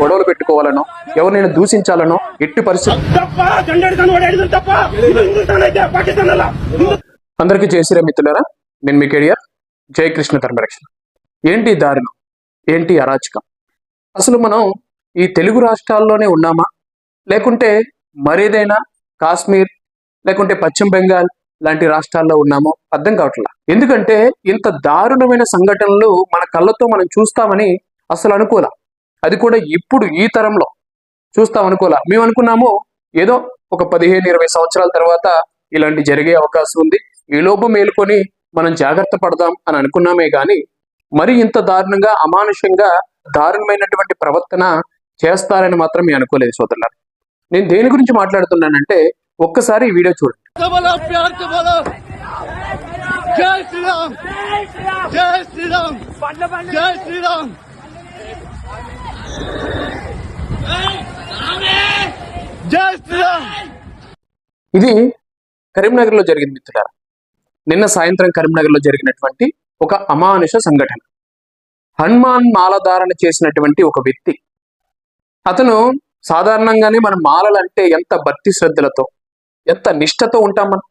గొడవలు పెట్టుకోవాలనో ఎవరినైనా దూషించాలనో ఎట్టి పరిస్థితి అందరికీ జయశ్రీ మిత్రులరా నేను మీ కెడియర్ జయకృష్ణ ధర్మరక్షణ. ఏంటి దారుణం? ఏంటి అరాచకం? అసలు మనం ఈ తెలుగు రాష్ట్రాల్లోనే ఉన్నామా? లేకుంటే మరేదైనా కాశ్మీర్ లేకుంటే పశ్చిమ బెంగాల్ లాంటి రాష్ట్రాల్లో ఉన్నామో అర్థం కావట్లా. ఎందుకంటే ఇంత దారుణమైన సంఘటనలు మన కళ్ళతో మనం చూస్తామని అసలు అనుకోలే. అది కూడా ఇప్పుడు ఈ తరంలో చూస్తాం అనుకోలే. మేము అనుకున్నాము ఏదో ఒక పదిహేను ఇరవై సంవత్సరాల తర్వాత ఇలాంటి జరిగే అవకాశం ఉంది. ఈ లోపు మేలుకొని మనం జాగ్రత్త పడదాం అని అనుకున్నామే కానీ మరి ఇంత దారుణంగా అమానుషంగా దారుణమైనటువంటి ప్రవర్తన చేస్తారని మాత్రం మేము అనుకోలేదు సోదరులారు. నేను దేని గురించి మాట్లాడుతున్నానంటే ఒక్కసారి ఈ వీడియో చూడండి. से बोलो प्यार से बोलो जय श्री राम जय श्री राम जय श्री राम जय श्री राम ఇది కరీంనగర్లో జరిగింది మిత్రులారా నిన్న సాయంత్రం కరీంనగర్లో జరిగినటువంటి ఒక అమానుష సంఘటన హనుమాన్ మాలధారణ చేసినటువంటి ఒక వ్యక్తి అతను సాధారణంగానే మన మాలలంటే ఎంత భక్తి శ్రద్ధలతో ఎంత నిష్టతో ఉంటాం మనం?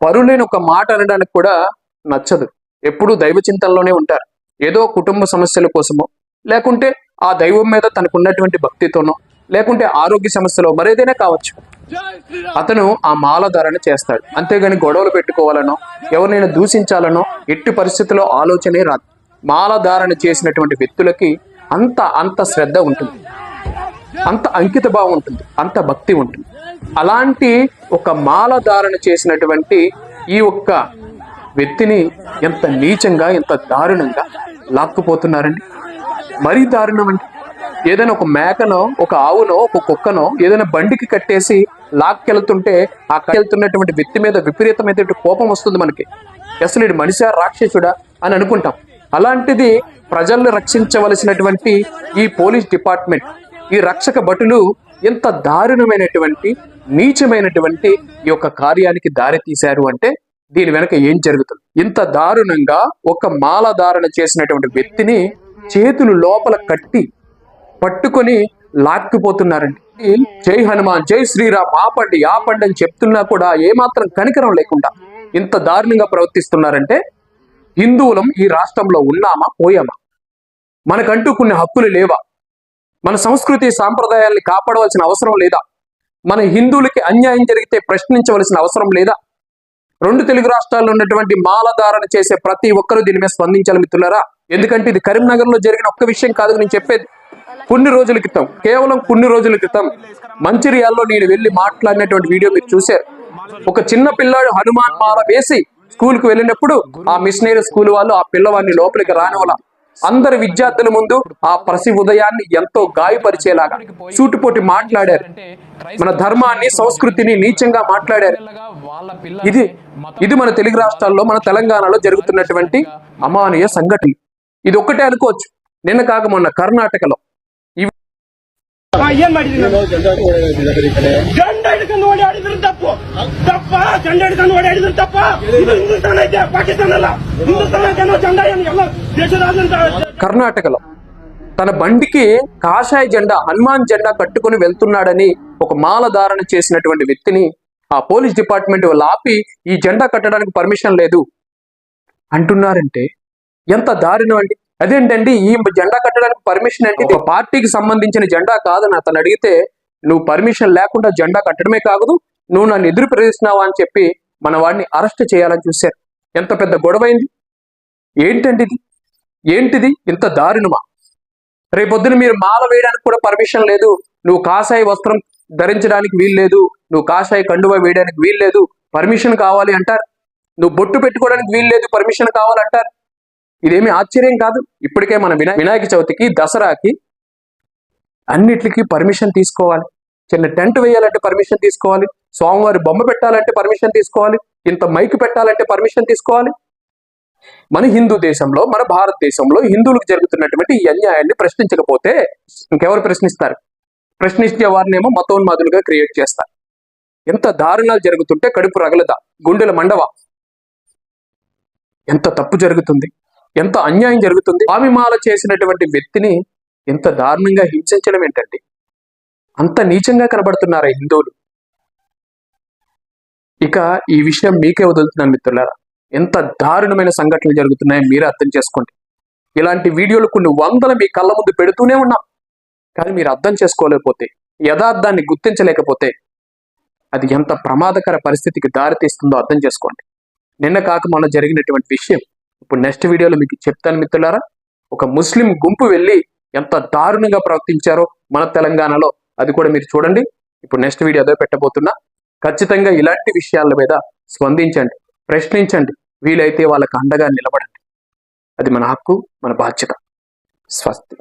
పరులేని ఒక మాట అనడానికి కూడా నచ్చదు. ఎప్పుడు దైవ చింతనలోనే ఉంటారు. ఏదో కుటుంబ సమస్యల కోసమో లేకుంటే ఆ దైవం మీద తనకున్నటువంటి భక్తితోనో లేకుంటే ఆరోగ్య సమస్యలో మరేదైనా కావచ్చు. అతను ఆ మాల ధారణ చేస్తాడు. అంతేగాని గొడవలు పెట్టుకోవాలనో ఎవరినైనా దూషించాలనో ఎట్టి పరిస్థితుల్లో ఆలోచనే రాదు. మాల ధారణ చేసినటువంటి వ్యక్తులకి అంత అంత శ్రద్ధ ఉంటుంది. అంత అంకిత భావం ఉంటుంది అంత భక్తి ఉంటుంది. అలాంటి ఒక మాల ధారణ చేసినటువంటి ఈ ఒక్క వ్యక్తిని ఎంత నీచంగా ఎంత దారుణంగా లాక్కుపోతున్నారండి? మరీ దారుణం అండి ఏదైనా ఒక మేకనో ఒక ఆవునో ఒక కుక్కనో ఏదైనా బండికి కట్టేసి లాక్కెళ్తుంటే ఆ వెళ్తున్నటువంటి వ్యక్తి మీద విపరీతమైనటువంటి కోపం వస్తుంది మనకి. అసలు ఇది మనిషా రాక్షసుడా అని అనుకుంటాం. అలాంటిది ప్రజల్ని రక్షించవలసినటువంటి ఈ పోలీస్ డిపార్ట్మెంట్ ఈ రక్షక భటులు ఎంత దారుణమైనటువంటి నీచమైనటువంటి ఈ యొక్క కార్యానికి దారి తీశారు అంటే దీని వెనక ఏం జరుగుతుంది? ఇంత దారుణంగా ఒక మాల ధారణ చేసినటువంటి వ్యక్తిని చేతులు లోపల కట్టి పట్టుకొని లాక్కుపోతున్నారండి. జై హనుమాన్ జై శ్రీరామ్ ఆపండి ఆపండి అని చెప్తున్నా కూడా ఏమాత్రం కనికరం లేకుండా ఇంత దారుణంగా ప్రవర్తిస్తున్నారంటే హిందువులం ఈ రాష్ట్రంలో ఉన్నామా పోయామా? మనకంటూ కొన్ని హక్కులు లేవా? మన సంస్కృతి సాంప్రదాయాల్ని కాపాడవలసిన అవసరం లేదా? మన హిందువులకి అన్యాయం జరిగితే ప్రశ్నించవలసిన అవసరం లేదా? రెండు తెలుగు రాష్ట్రాల్లో ఉన్నటువంటి మాలధారణ చేసే ప్రతి ఒక్కరూ దీని మీద స్పందించాలి మిత్రులారా. ఎందుకంటే ఇది కరీంనగర్లో జరిగిన ఒక్క విషయం కాదు నేను చెప్పేది. కొన్ని రోజుల క్రితం కేవలం కొన్ని రోజుల క్రితం మంచిర్యాల్లో నేను వెళ్ళి మాట్లాడినటువంటి వీడియో మీరు చూశారు. ఒక చిన్న పిల్లాడు హనుమాన్ మాల వేసి స్కూల్కు వెళ్ళినప్పుడు ఆ మిషనరీ స్కూల్ వాళ్ళు ఆ పిల్లవాడిని లోపలికి రానివ్వాల. అందరి విద్యార్థుల ముందు ఆ ప్రసి ఉదయాన్ని ఎంతో గాయపరిచేలాగా సూటిపోటి మాట్లాడారు. మన ధర్మాన్ని సంస్కృతిని నీచంగా మాట్లాడారు. ఇది ఇది మన తెలుగు రాష్ట్రాల్లో మన తెలంగాణలో జరుగుతున్నటువంటి అమానీయ సంఘటన. ఇది ఒక్కటే అనుకోవచ్చు. నిన్న కాక మొన్న కర్ణాటకలో ಏನ್ ಮಾಡಿದೀನಿ ನಾನು? ಜಂಡ ಹಿಡ್ಕೊಂಡು ಓಡಾಡಿದ್ರು ತಪ್ಪು ತಪ್ಪ ಜಂಡ ಹಿಡ್ಕೊಂಡು ಓಡಾಡಿದ್ರು ತಪ್ಪ ಇದು ಹಿಂದೂಸ್ತಾನ ಐತೆ ಪಾಕಿಸ್ತಾನ ಅಲ್ಲ ಹಿಂದೂಸ್ತಾನ ಐತೆ ಅನ್ನೋ ಜಂಡ ಏನು ಎಲ್ಲ ದೇಶದಾದ್ಯಂತ కర్ణాటకలో తన బండికి కాషాయ జెండా హనుమాన్ జెండా కట్టుకుని వెళ్తున్నాడని ఒక మాల ధారణ చేసినటువంటి వ్యక్తిని ఆ పోలీస్ డిపార్ట్మెంట్ వాళ్ళు ఆపి ఈ జెండా కట్టడానికి పర్మిషన్ లేదు అంటున్నారంటే ఎంత దారుణం అండి అదేంటండి ఈ జెండా కట్టడానికి పర్మిషన్ అంటే ఇది పార్టీకి సంబంధించిన జెండా కాదని అతను అడిగితే నువ్వు పర్మిషన్ లేకుండా జెండా కట్టడమే కాదు నువ్వు నన్ను ఎదురు ప్రవేశిస్తున్నావా అని చెప్పి మన వాడిని అరెస్ట్ చేయాలని చూశారు. ఎంత పెద్ద గొడవైంది ఏంటండి ఇది? ఏంటిది? ఇంత దారుణమా? రేపొద్దున మీరు మాల వేయడానికి కూడా పర్మిషన్ లేదు. నువ్వు కాషాయ వస్త్రం ధరించడానికి వీల్లేదు నువ్వు కాషాయ కండువ వేయడానికి వీల్లేదు పర్మిషన్ కావాలి అంటారు. నువ్వు బొట్టు పెట్టుకోవడానికి వీల్లేదు పర్మిషన్ కావాలంటారు. ఇదేమి ఆశ్చర్యం కాదు. ఇప్పటికే మన వినా వినాయక చవితికి దసరాకి అన్నిటికీ పర్మిషన్ తీసుకోవాలి. చిన్న టెంట్ వేయాలంటే పర్మిషన్ తీసుకోవాలి. స్వామివారి బొమ్మ పెట్టాలంటే పర్మిషన్ తీసుకోవాలి. ఇంత మైక్ పెట్టాలంటే పర్మిషన్ తీసుకోవాలి. మన హిందూ దేశంలో మన భారతదేశంలో హిందువులకు జరుగుతున్నటువంటి ఈ అన్యాయాన్ని ప్రశ్నించకపోతే ఇంకెవరు ప్రశ్నిస్తారు? ప్రశ్నించే వారినేమో మతోన్మాదులుగా క్రియేట్ చేస్తారు. ఎంత దారుణాలు జరుగుతుంటే కడుపు రగలదా? గుండెల మండవ. ఎంత తప్పు జరుగుతుంది? ఎంత అన్యాయం జరుగుతుంది? స్వామిమాల చేసినటువంటి వ్యక్తిని ఎంత దారుణంగా హింసించడం ఏంటండి? అంత నీచంగా కనబడుతున్నారా హిందువులు? ఇక ఈ విషయం మీకే వదులుతున్నాను మిత్రులారా. ఎంత దారుణమైన సంఘటనలు జరుగుతున్నాయో మీరే అర్థం చేసుకోండి. ఇలాంటి వీడియోలు కొన్ని వందల మీ కళ్ళ ముందు పెడుతూనే ఉన్నాం. కానీ మీరు అర్థం చేసుకోలేకపోతే యథార్థాన్ని గుర్తించలేకపోతే అది ఎంత ప్రమాదకర పరిస్థితికి దారితీస్తుందో అర్థం చేసుకోండి. నిన్న కాక మొన్న జరిగినటువంటి విషయం ఇప్పుడు నెక్స్ట్ వీడియోలో మీకు చెప్తాను మిత్రులారా ఒక ముస్లిం గుంపు వెళ్ళి ఎంత దారుణంగా ప్రవర్తించారో మన తెలంగాణలో అది కూడా మీరు చూడండి. ఇప్పుడు నెక్స్ట్ వీడియో అదే పెట్టబోతున్నా. ఖచ్చితంగా ఇలాంటి విషయాల మీద స్పందించండి ప్రశ్నించండి. వీలైతే వాళ్ళకు అండగా నిలబడండి. అది మన హక్కు మన బాధ్యత. స్వస్తి.